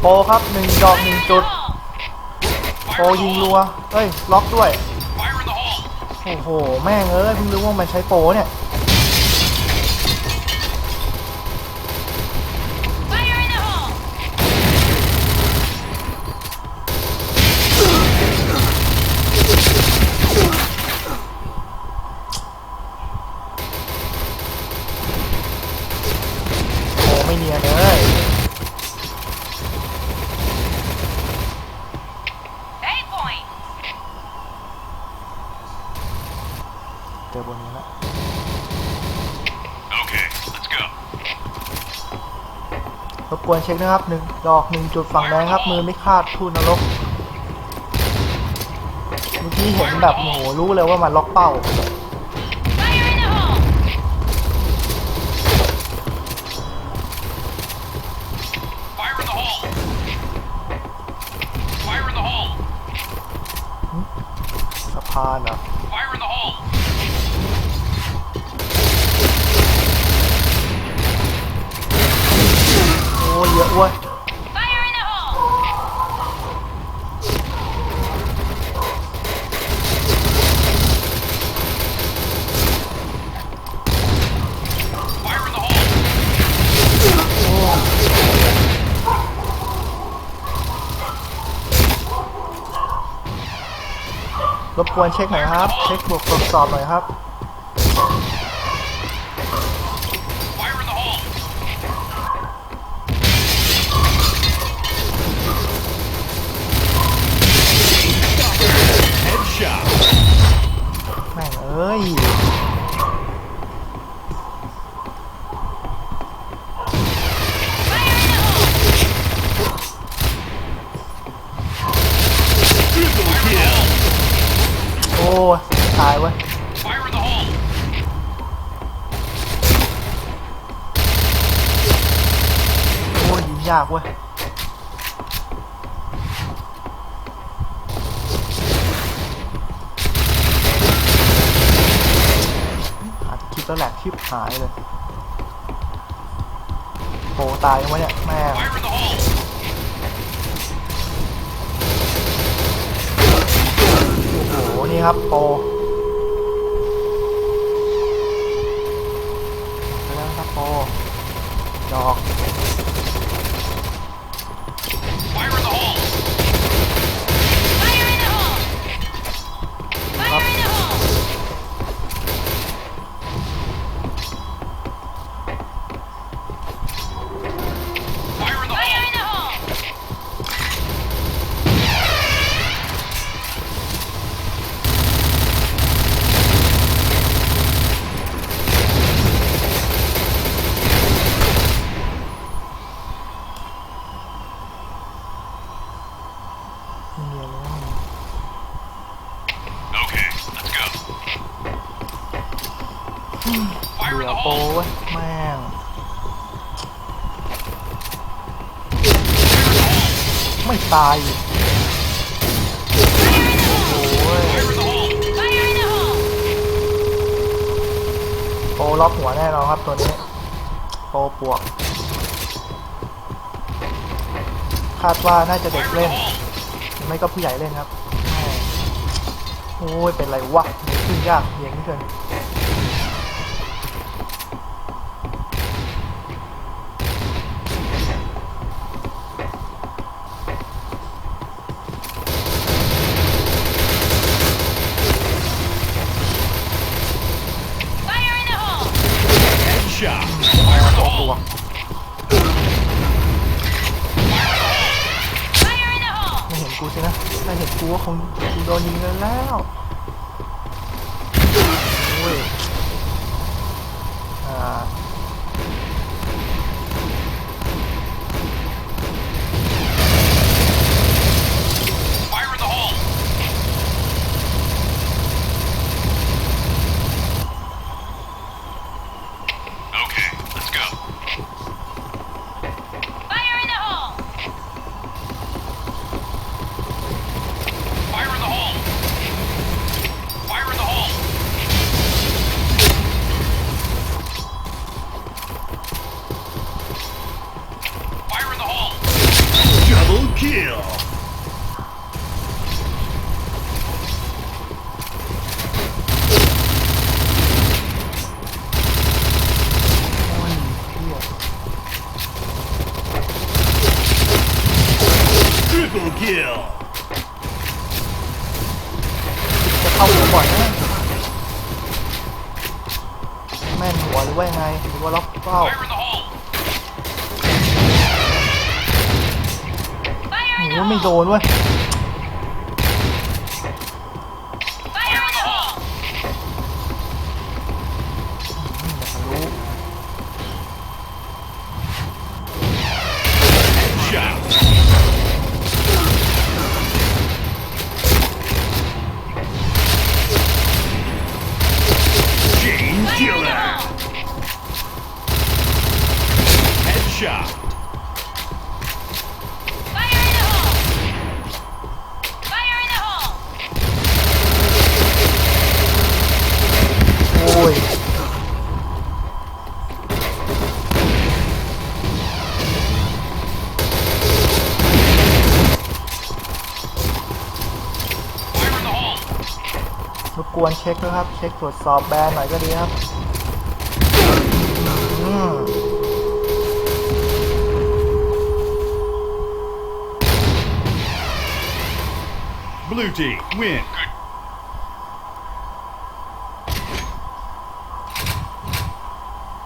โปครับหนึ่งดอกหนึ่งจุดโปยิงรัวเอ้ยล็อกด้วยโอ้โหแม่งเอ้ยเพิ่งรู้ว่ามันใช้โปเนี่ยโปรไม่เนียนเลย จอบนนี้แล้ว Okay, let's go. รบกวนเช็คนะครับหนึ่งดอกหนึ่งจุดฝั่งแดงครับ มือไม่คาดทูนนรกเมื่อกี้เห็นแบบโอ้โหรู้เลยว่ามันล็อกเป้า Fire in the hole! Fire in the hole! Fire in the hole! สะพานเหรอ Fire in the hole! The hole! รบกวนเช็คหน่อยครับ เช็คบวกตรวจสอบหน่อยครับ ตายเว้ย Fire in the hole! โอ้ยยิงยากเว้ยอาจจะคิดแล้วแหละคลิปหายเลยโปตายยังวะเนี่ยแม่ง Fire in the hole! โอ้โหนี่ครับโปไปแล้วครับโปดอก Fire in the hole! Fire in the hole! Fire in the hole! Fire in the Fire hole! in the hole! ไม่เนียนเลยนะ Okay, let's go. มึง Fire เบื่อโป hole! เว้ยแม่งไม่ตายโอ้ยโปล็อกหัวแน่นอนครับตัวนี้โปปวก คาดว่าน่าจะเด็กเล่น ไม่ก็ผู้ใหญ่เล่นครับแม่โอ้ยเป็นไรวะขึ้นยากเย็นเกิน นะถ้าเห็นกูว่าคงโดนยิงแล้วโอ้ยอ่า Triple kill. จะเข้าหัวบ่อยนะแม่นหัวหรือว่ายังไงหรือว่าล็อกเป้า Fire in the hole. Fire ห in นู the ไม่โด hole! นเว้ย Headshot. Fire in the hole! Fire in the hole! โอ้ย Fire in the hole. รบกวนเช็คด้วยครับ เช็คตรวจสอบแบรนด์หน่อยก็ดีครับ Blue team win. Good.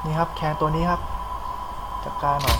นี่ครับแคนตัวนี้ครับจัดการหน่อย